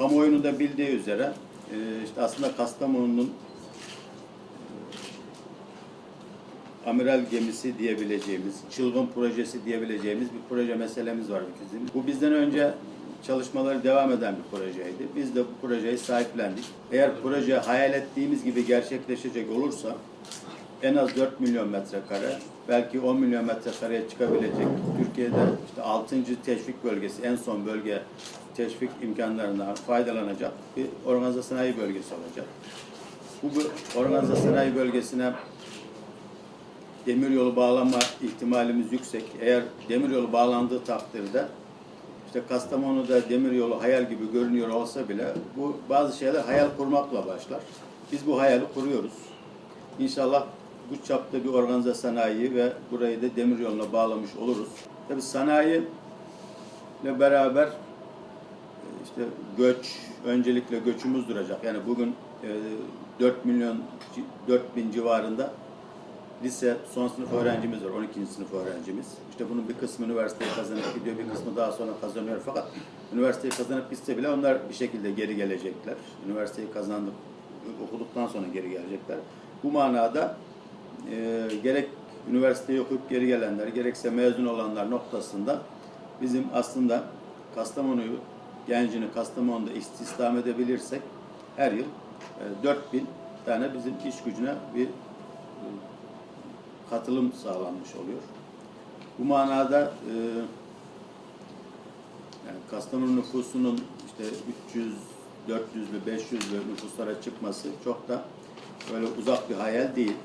kamuoyunun da bildiği üzere e, işte aslında Kastamonu'nun e, amiral gemisi diyebileceğimiz, çılgın projesi diyebileceğimiz bir proje meselemiz var bizim. Bu bizden önce çalışmaları devam eden bir projeydi. Biz de bu projeyi sahiplendik. Eğer proje hayal ettiğimiz gibi gerçekleşecek olursa en az 4 milyon metrekare, belki 10 milyon metrekareye çıkabilecek Türkiye'de işte 6. teşvik bölgesi, en son bölge teşvik imkanlarından faydalanacak bir organize sanayi bölgesi olacak. Bu organize sanayi bölgesine demiryolu bağlama ihtimalimiz yüksek. Eğer demiryolu bağlandığı takdirde işte Kastamonu'da demiryolu hayal gibi görünüyor olsa bile bu bazı şeyler hayal kurmakla başlar. Biz bu hayali kuruyoruz. İnşallah bu çapta bir organize sanayi ve burayı da demiryoluna bağlamış oluruz. Tabii sanayi ile beraber işte göç, öncelikle göçümüz duracak. Yani bugün e, 4 milyon, 4 bin civarında lise son sınıf öğrencimiz var, 12. sınıf öğrencimiz. İşte bunun bir kısmı üniversiteyi kazanıp gidiyor, bir kısmı daha sonra kazanıyor. Fakat üniversiteyi kazanıp gitse bile onlar bir şekilde geri gelecekler. Üniversiteyi kazandık, okuduktan sonra geri gelecekler. Bu manada e, gerek üniversiteyi okuyup geri gelenler, gerekse mezun olanlar noktasında bizim aslında Kastamonu'yu, gencini Kastamonu'da istihdam edebilirsek her yıl e, 4000 tane bizim iş gücüne bir e, katılım sağlanmış oluyor. Bu manada e, yani Kastamonu nüfusunun işte 300, 400 ve 500 ve nüfuslara çıkması çok da böyle uzak bir hayal değil.